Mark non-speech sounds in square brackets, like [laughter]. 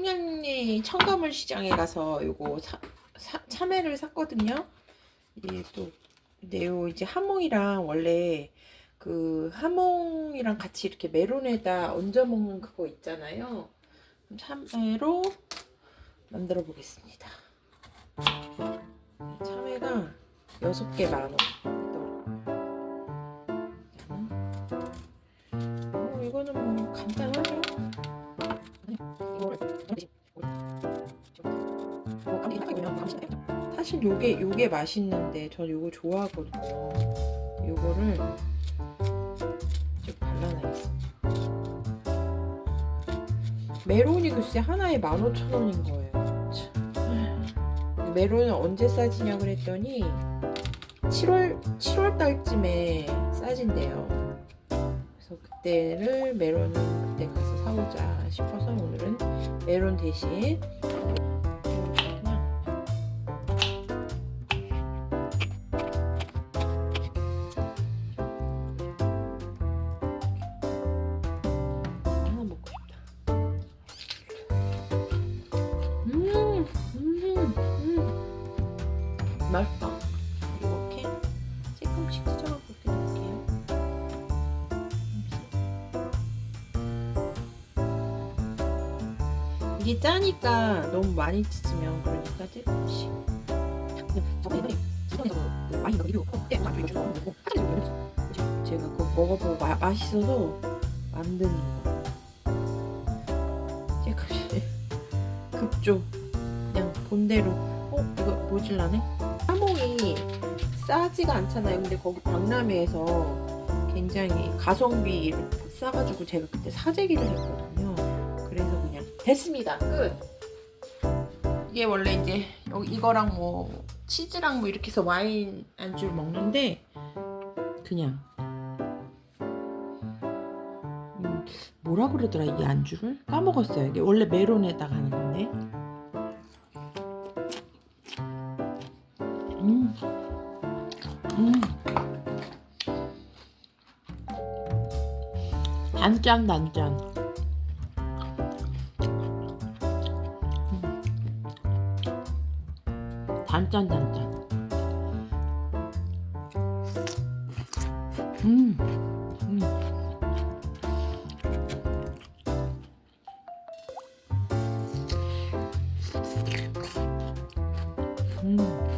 청량리 청가물 시장에 가서 요거 사, 사- 참외를 샀거든요. 이게 또 네요 이제 하몽이랑 원래 그 하몽이랑 같이 이렇게 메론에다 얹어 먹는 그거 있잖아요. 참외로 만들어 보겠습니다. 참외가 6개 만 원. 사실 요게 요게 맛있는데 전 요거 좋아하거든요. 요거를 좀 발라놔야겠습니다. 메론이 글쎄 하나에 15,000원인 거예요. 참. 메론은 언제 싸지냐 그랬더니 7월 7월 달쯤에 싸진대요. 그래서 그때를 메론을 그때 가서 사보자 싶어서 오늘은 메론 대신 맛있다. 이렇게 조금씩 찢어갖고 이렇게 넣을게요. 이게 짜니까 너무 많이 찢으면 그러니까 조금씩. 제가 그거 먹어보고 마, 맛있어서 만드는 거. 갑자기 [laughs] 급조 그냥 본대로 어 이거 모질라네 하몽이 싸지가 않잖아요. 근데 거기 박람회에서 굉장히 가성비를 싸가지고 제가 그때 사재기를 했거든요. 그래서 그냥 됐습니다. 끝. 이게 원래 이제 이거랑 뭐 치즈랑 뭐 이렇게 해서 와인 안주를 먹는데 그냥 음, 뭐라 그러더라 이 안주를? 까먹었어요. 이게 원래 메론에다가 하는 건데 음. 음. 단짠 단짠 단짠 단짠 음. 음. 음.